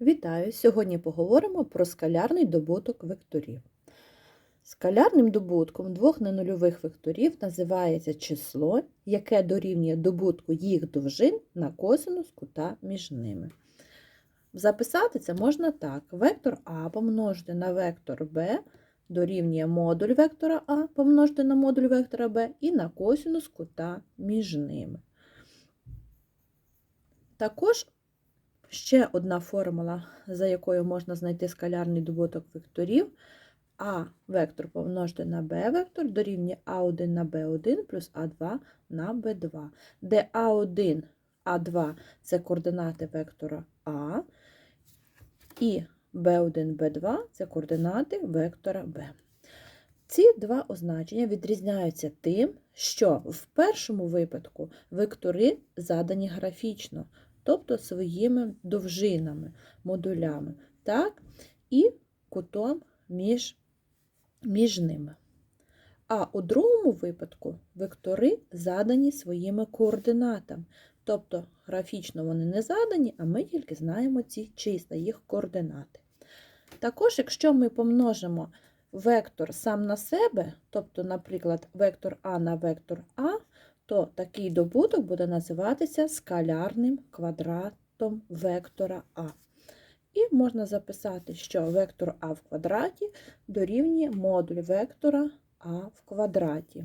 Вітаю! Сьогодні поговоримо про скалярний добуток векторів. Скалярним добутком двох ненульових векторів називається число, яке дорівнює добутку їх довжин на косинус кута між ними. Записати це можна так: вектор А помножити на вектор Б дорівнює модуль вектора А помножити на модуль вектора Б і на косинус кута між ними. Також Ще одна формула, за якою можна знайти скалярний добуток векторів. А вектор помножити на b вектор дорівнює А1 на b1 плюс А2 на b2, де А1, А2 це координати вектора А, і b1, b2 це координати вектора b. Ці два означення відрізняються тим, що в першому випадку вектори задані графічно тобто своїми довжинами, модулями, так? і кутом між, між ними. А у другому випадку вектори задані своїми координатами. Тобто графічно вони не задані, а ми тільки знаємо ці числа, їх координати. Також, якщо ми помножимо вектор сам на себе, тобто, наприклад, вектор А на вектор А, то такий добуток буде називатися скалярним квадратом вектора А. І можна записати, що вектор А в квадраті дорівнює модуль вектора А в квадраті.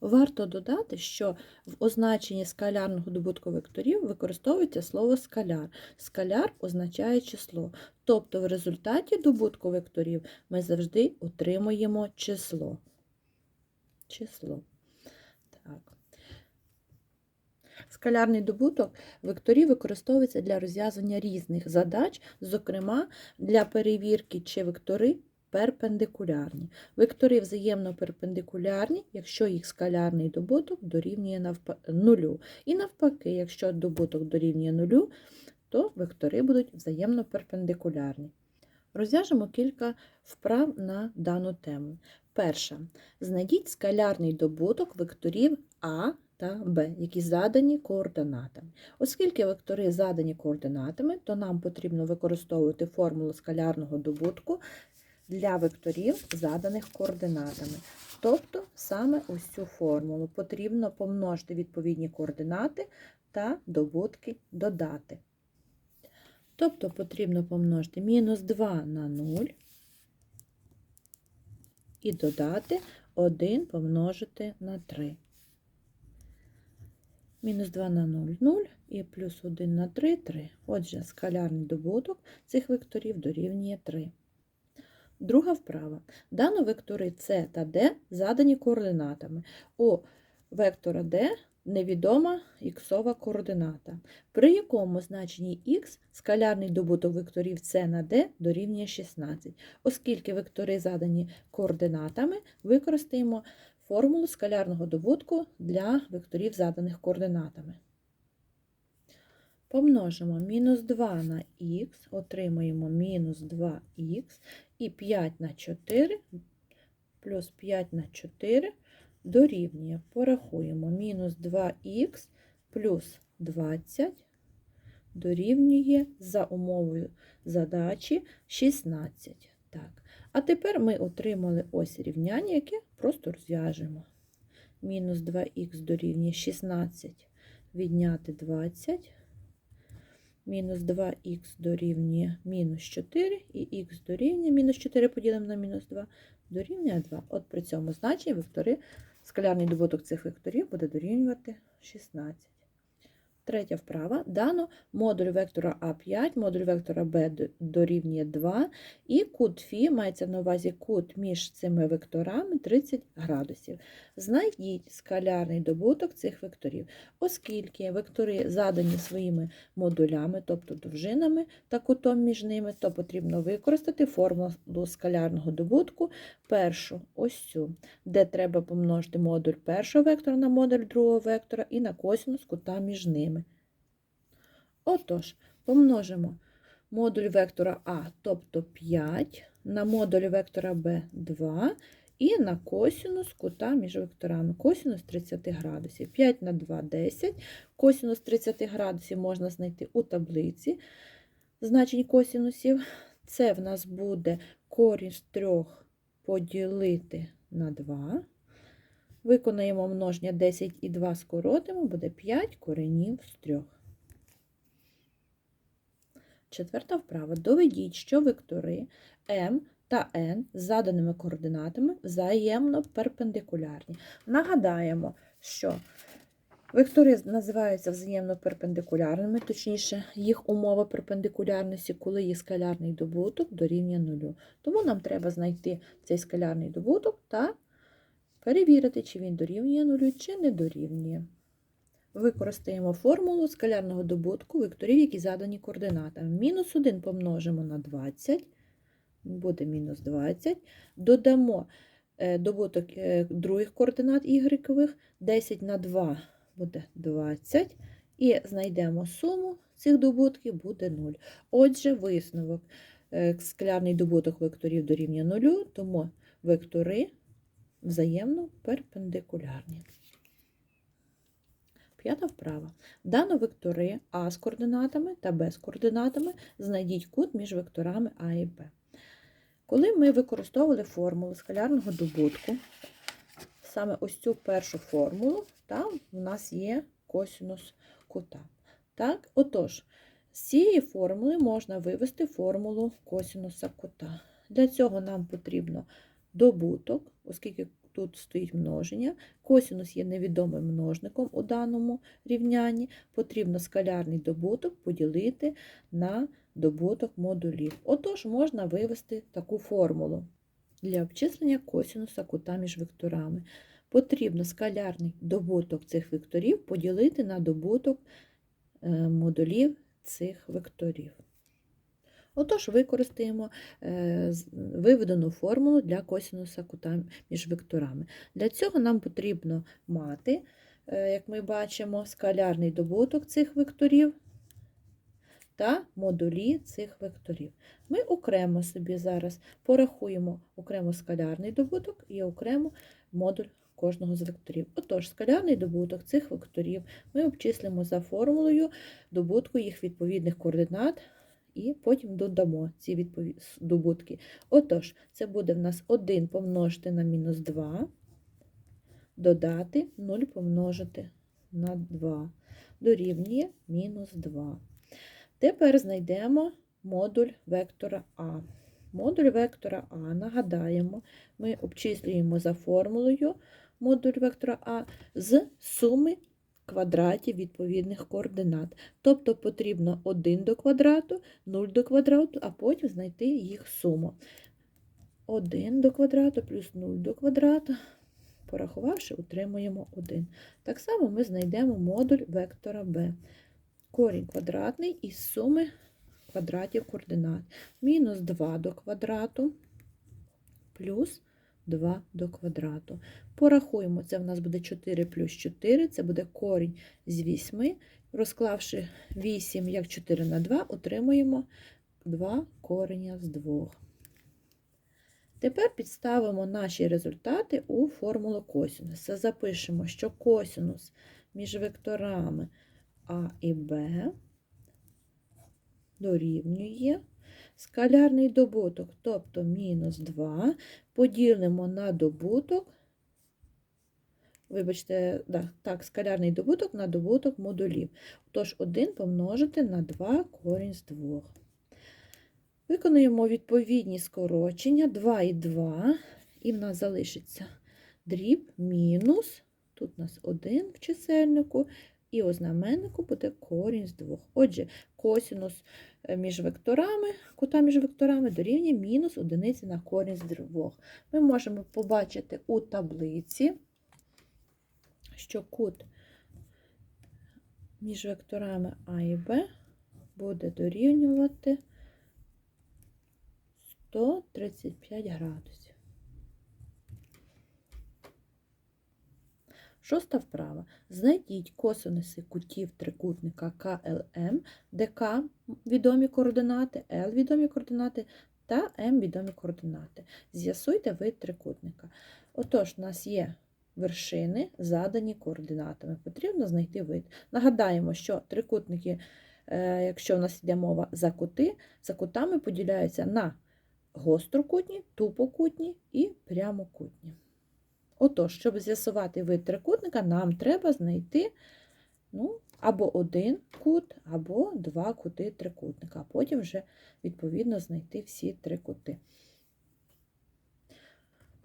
Варто додати, що в означенні скалярного добутку векторів використовується слово скаляр. Скаляр означає число. Тобто в результаті добутку векторів ми завжди отримуємо число. число. Так. Скалярний добуток векторів використовується для розв'язання різних задач, зокрема для перевірки, чи вектори перпендикулярні. Вектори взаємно перпендикулярні, якщо їх скалярний добуток дорівнює нулю. І навпаки, якщо добуток дорівнює нулю, то вектори будуть взаємно перпендикулярні. Розв'яжемо кілька вправ на дану тему. Перша. Знайдіть скалярний добуток векторів А та Б, які задані координатами. Оскільки вектори задані координатами, то нам потрібно використовувати формулу скалярного добутку для векторів, заданих координатами. Тобто саме ось цю формулу потрібно помножити відповідні координати та добутки додати. Тобто потрібно помножити мінус 2 на 0 і додати 1 помножити на 3. Мінус 2 на 0 0 і плюс 1 на 3 3. Отже, скалярний добуток цих векторів дорівнює 3. Друга вправа. Дано вектори С та Д задані координатами. У вектора D невідома іксова координата, при якому значенні х скалярний добуток векторів С на D дорівнює 16. Оскільки вектори задані координатами, використаємо формулу скалярного добутку для векторів, заданих координатами. Помножимо мінус 2 на х, отримаємо мінус 2х і 5 на 4 плюс 5 на 4 дорівнює, порахуємо, мінус 2х плюс 20 дорівнює за умовою задачі 16. Так. А тепер ми отримали ось рівняння, яке просто розв'яжемо. Мінус 2х дорівнює 16 відняти 20. Мінус 2х дорівнює мінус 4, і х дорівнює мінус 4 поділимо на мінус 2 дорівнює 2. От при цьому значенні вектори Скалярний добуток цих векторів буде дорівнювати 16. Третя вправа. Дано модуль вектора А5, модуль вектора Б дорівнює 2, і кут Фі мається на увазі кут між цими векторами 30 градусів. Знайдіть скалярний добуток цих векторів, оскільки вектори задані своїми модулями, тобто довжинами та кутом між ними, то потрібно використати формулу скалярного добутку першу, ось цю, де треба помножити модуль першого вектора на модуль другого вектора і на косинус кута між ними. Отож, помножимо модуль вектора А, тобто 5, на модуль вектора Б 2 і на косінус кута між векторами. Косінус 30 градусів. 5 на 2 10. Косінус 30 градусів можна знайти у таблиці. значень косінусів. Це в нас буде корінь з 3 поділити на 2. Виконаємо множення 10 і 2 скоротимо, буде 5 коренів з 3. Четверта вправа. Доведіть, що вектори m та n з заданими координатами взаємно перпендикулярні. Нагадаємо, що вектори називаються взаємно перпендикулярними, точніше, їх умова перпендикулярності, коли їх скалярний добуток дорівнює нулю. Тому нам треба знайти цей скалярний добуток та перевірити, чи він дорівнює нулю, чи не дорівнює. Використаємо формулу скалярного добутку векторів, які задані координатами. Мінус 1 помножимо на 20, буде мінус 20. Додамо е, добуток е, других координат y, 10 на 2 буде 20. І знайдемо суму цих добутків, буде 0. Отже, висновок е, скалярний добуток векторів дорівнює 0, тому вектори взаємно перпендикулярні. П'ята вправа. Дано вектори А з координатами та Б з координатами, знайдіть кут між векторами А і Б. Коли ми використовували формулу скалярного добутку, саме ось цю першу формулу, там в нас є косинус кута. Так? Отож, з цієї формули можна вивести формулу косинуса кута. Для цього нам потрібно добуток, оскільки тут стоїть множення, косинус є невідомим множником у даному рівнянні, потрібно скалярний добуток поділити на добуток модулів. Отож, можна вивести таку формулу для обчислення косинуса кута між векторами. Потрібно скалярний добуток цих векторів поділити на добуток е, модулів цих векторів. Отож, використаємо е, виведену формулу для косинуса кута між векторами. Для цього нам потрібно мати, е, як ми бачимо, скалярний добуток цих векторів та модулі цих векторів. Ми окремо собі зараз порахуємо окремо скалярний добуток і окремо модуль кожного з векторів. Отож, скалярний добуток цих векторів ми обчислимо за формулою добутку їх відповідних координат і потім додамо ці добутки. Отож, це буде в нас 1 помножити на мінус 2, додати 0 помножити на 2, дорівнює мінус 2. Тепер знайдемо модуль вектора А. Модуль вектора А, нагадаємо, ми обчислюємо за формулою модуль вектора А з суми квадратів відповідних координат. Тобто потрібно 1 до квадрату, 0 до квадрату, а потім знайти їх суму. 1 до квадрату плюс 0 до квадрату. Порахувавши, отримуємо 1. Так само ми знайдемо модуль вектора b. Корінь квадратний із суми квадратів координат. Мінус 2 до квадрату плюс 2 до квадрату. Порахуємо, це в нас буде 4 плюс 4, це буде корінь з 8. Розклавши 8 як 4 на 2, отримуємо 2 кореня з 2. Tепер підставимо наші результати у формулу косинуса. Запишемо, що косинус між векторами А і Б дорівнює скалярний добуток, тобто мінус 2, поділимо на добуток, вибачте, да, так, скалярний добуток на добуток модулів. Тож 1 помножити на 2 корінь з 2. Виконуємо відповідні скорочення 2 і 2, і в нас залишиться дріб мінус, тут у нас 1 в чисельнику, і у знаменнику буде корінь з 2. Отже, косинус е, між векторами, кута між векторами дорівнює мінус 1 на корінь з 2. Ми можемо побачити у таблиці, що кут між векторами А і Б буде дорівнювати 135 градусів. Шоста вправа. Знайдіть косинуси кутів трикутника КЛМ, де К відомі координати, Л відомі координати та М відомі координати. З'ясуйте вид трикутника. Отож, у нас є вершини, задані координатами. Потрібно знайти вид. Нагадаємо, що трикутники е, якщо в нас йде мова за кути, за кутами поділяються на гострокутні, тупокутні і прямокутні. Отож, щоб з'ясувати вид трикутника, нам треба знайти ну, або один кут, або два кути трикутника, а потім вже, відповідно, знайти всі три кути.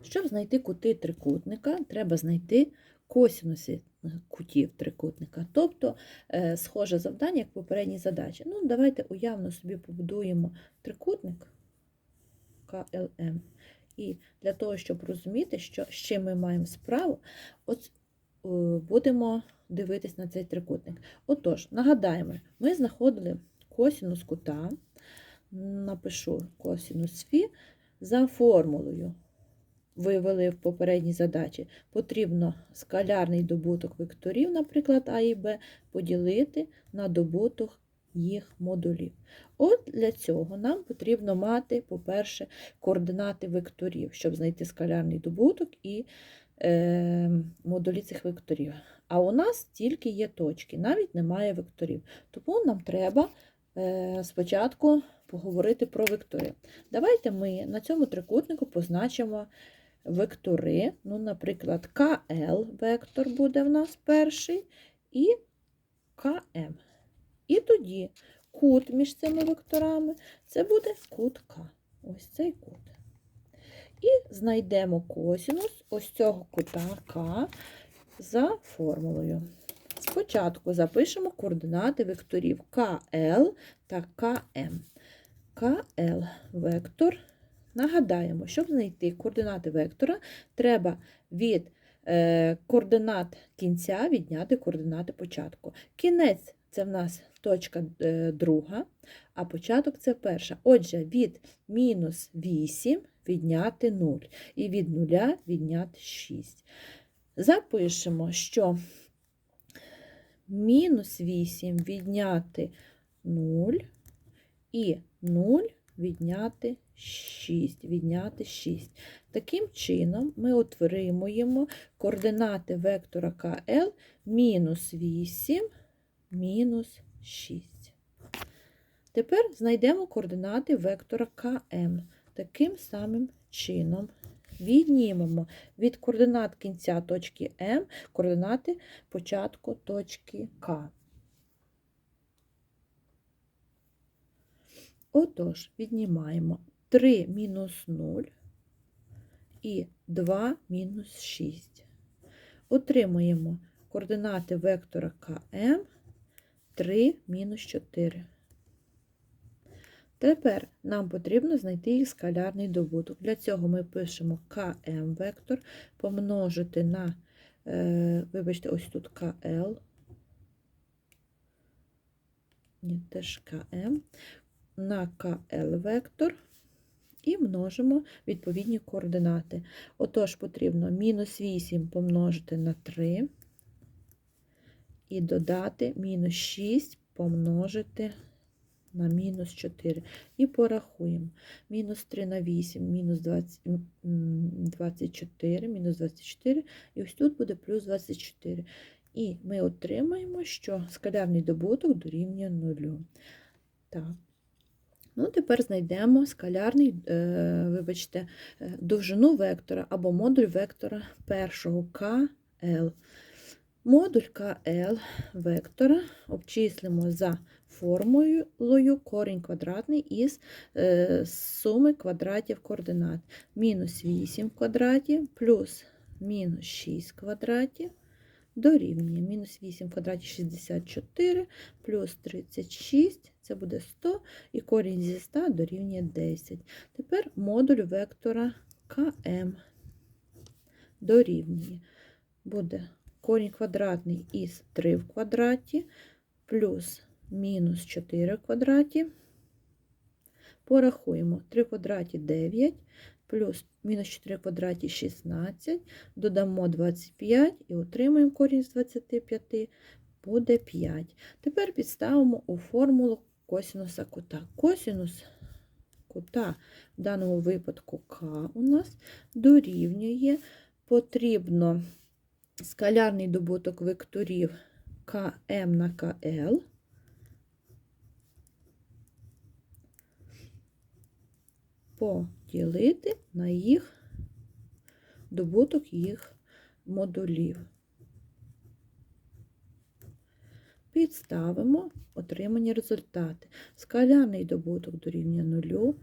Щоб знайти кути трикутника, треба знайти косінуси кутів трикутника. Тобто, е, схоже завдання, як в попередній задачі. Ну, давайте уявно собі побудуємо трикутник КЛМ. І для того, щоб розуміти, що, з чим ми маємо справу, от, е, будемо дивитись на цей трикутник. Отож, нагадаємо, ми знаходили косінус кута, напишу косінус Фі за формулою. Вивели в попередній задачі. Потрібно скалярний добуток векторів, наприклад, А і Б, поділити на добуток їх модулів. От для цього нам потрібно мати, по-перше, координати векторів, щоб знайти скалярний добуток і е, модулі цих векторів. А у нас тільки є точки, навіть немає векторів. Тому нам треба е, спочатку поговорити про вектори. Давайте ми на цьому трикутнику позначимо вектори. Ну, Наприклад, КЛ вектор буде в нас перший, і КМ. І тоді кут між цими векторами це буде кут К. Ось цей кут. І знайдемо косінус ось цього кута К за формулою. Спочатку запишемо координати векторів КЛ та КМ. КЛ вектор. Нагадаємо, щоб знайти координати вектора, треба від е, координат кінця відняти координати початку. Кінець це в нас точка е, друга, а початок це перша. Отже, від мінус 8 відняти 0 і від 0 відняти 6. Запишемо, що мінус 8 відняти 0 і 0 відняти 6. Відняти 6. Таким чином, ми отримуємо координати вектора КЛ мінус 8, мінус 6. Тепер знайдемо координати вектора КМ. Таким самим чином віднімемо від координат кінця точки М координати початку точки К. Отож, віднімаємо 3 мінус 0 і 2 мінус 6. Отримуємо координати вектора КМ 3 мінус 4. Тепер нам потрібно знайти їх скалярний добуток. Для цього ми пишемо КМ вектор помножити на, е, вибачте, ось тут КЛ, ні, теж КМ, на КЛ вектор і множимо відповідні координати. Отож, потрібно мінус 8 помножити на 3 і додати мінус 6 помножити на мінус 4. І порахуємо. Мінус 3 на 8, мінус 20, 24, мінус 24, і ось тут буде плюс 24. І ми отримаємо, що скалярний добуток дорівнює 0. Так. Ну, Тепер знайдемо скалярний, е, вибачте, е, довжину вектора або модуль вектора першого КЛ. Модуль КЛ вектора обчислимо за формулою корінь квадратний із е, суми квадратів координат. Мінус 8 квадратів плюс мінус 6 квадратів дорівнює мінус 8 в квадраті 64 плюс 36, це буде 100, і корінь зі 100 дорівнює 10. Тепер модуль вектора КМ дорівнює. Буде корінь квадратний із 3 в квадраті плюс мінус 4 в квадраті. Порахуємо 3 в квадраті 9, плюс мінус 4 в квадраті 16, додамо 25 і отримаємо корінь з 25, буде 5. Тепер підставимо у формулу косінуса кута. Косінус кута, в даному випадку К у нас дорівнює, потрібно скалярний добуток векторів КМ на КЛ. Поділити на їх добуток їх модулів. Підставимо отримані результати. Скалярний добуток дорівнює нулю,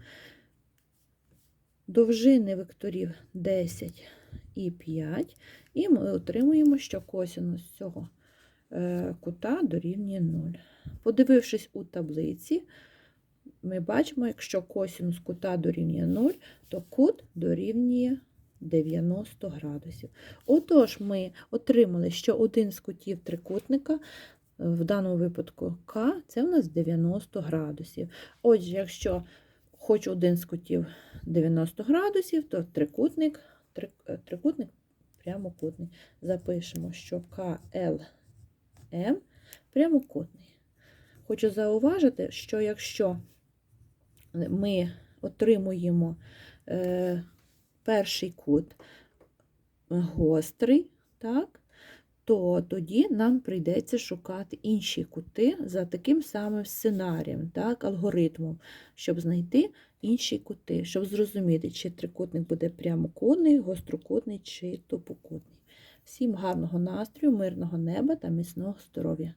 довжини векторів 10 і 5, і ми отримуємо, що косинус цього е, кута дорівнює 0. Подивившись у таблиці, ми бачимо, якщо косинус кута дорівнює 0, то кут дорівнює 90 градусів. Отож, ми отримали, що один з кутів трикутника, в даному випадку К, це в нас 90 градусів. Отже, якщо хоч один з кутів 90 градусів, то трикутник, три- трикутник прямокутний. Запишемо, що КЛМ прямокутний. Хочу зауважити, що якщо ми отримуємо е, перший кут гострий, так, то тоді нам прийдеться шукати інші кути за таким самим сценарієм, так, алгоритмом, щоб знайти інші кути, щоб зрозуміти, чи трикутник буде прямокутний, гострокутний чи тупокутний. Всім гарного настрою, мирного неба та міцного здоров'я!